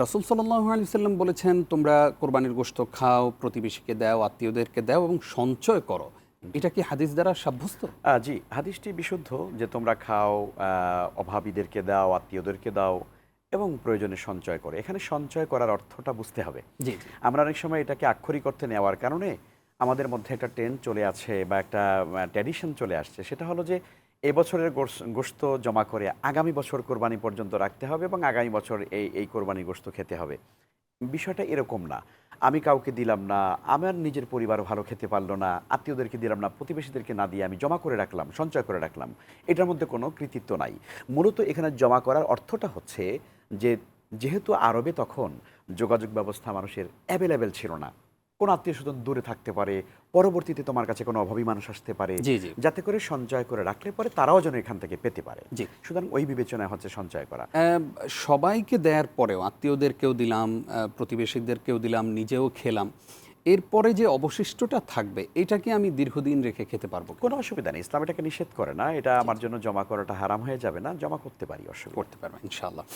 রাসুল সাল্লাহ আলি সাল্লাম বলেছেন তোমরা কোরবানির গোশত খাও প্রতিবেশীকে দাও আত্মীয়দেরকে দাও এবং সঞ্চয় করো। এটা কি হাদিস দ্বারা সাব্যস্ত? জি হাদিসটি বিশুদ্ধ যে তোমরা খাও অভাবীদেরকে দাও আত্মীয়দেরকে দাও এবং প্রয়োজনে সঞ্চয় করে। এখানে সঞ্চয় করার অর্থটা বুঝতে হবে। জি জি। আমরা অনেক সময় এটাকে আক্ষরিক অর্থে নেওয়ার কারণে আমাদের মধ্যে একটা ট্রেন্ড চলে আছে বা একটা ট্র্যাডিশন চলে আসছে। সেটা হলো যে এবছরের গোস- গোশত জমা করে আগামী বছর কোরবানি পর্যন্ত রাখতে হবে এবং আগামী বছর এই এই কোরবানি গোস্ত খেতে হবে। বিষয়টা এরকম না। আমি কাউকে দিলাম না, আমার নিজের পরিবার ভালো খেতে পারল না, আত্মীয়দেরকে দিলাম না, প্রতিবেশীদেরকে না দিয়ে আমি জমা করে রাখলাম, সঞ্চয় করে রাখলাম, এটার মধ্যে কোনো কৃতিত্ব নাই। মূলত এখানে জমা করার অর্থটা হচ্ছে যে, যেহেতু আরবে তখন যোগাযোগ ব্যবস্থা মানুষের অ্যাভেলেবেল ছিল না কোন আত্মীয় স্বজন দূরে থাকতে পারে পরবর্তীতে তোমার কাছে কোনো অভাবী মানুষ আসতে পারে। যাতে করে সঞ্চয় করে রাখলে পরে তারাও যেন এখান থেকে পেতে পারে। সুতরাং ওই বিবেচনায় হচ্ছে সঞ্চয় করা। সবাইকে দেওয়ার পরেও আত্মীয়দেরকেও দিলাম প্রতিবেশীদেরকেও দিলাম নিজেও খেলাম এরপরে যে অবশিষ্টটা থাকবে এটাকে আমি দীর্ঘদিন রেখে খেতে পারব কোনো অসুবিধা নেই ইসলাম এটাকে নিষেধ করে না এটা আমার জন্য জমা করাটা হারাম হয়ে যাবে না জমা করতে পারি অসুবিধা করতে পারব ইনশাআল্লাহ।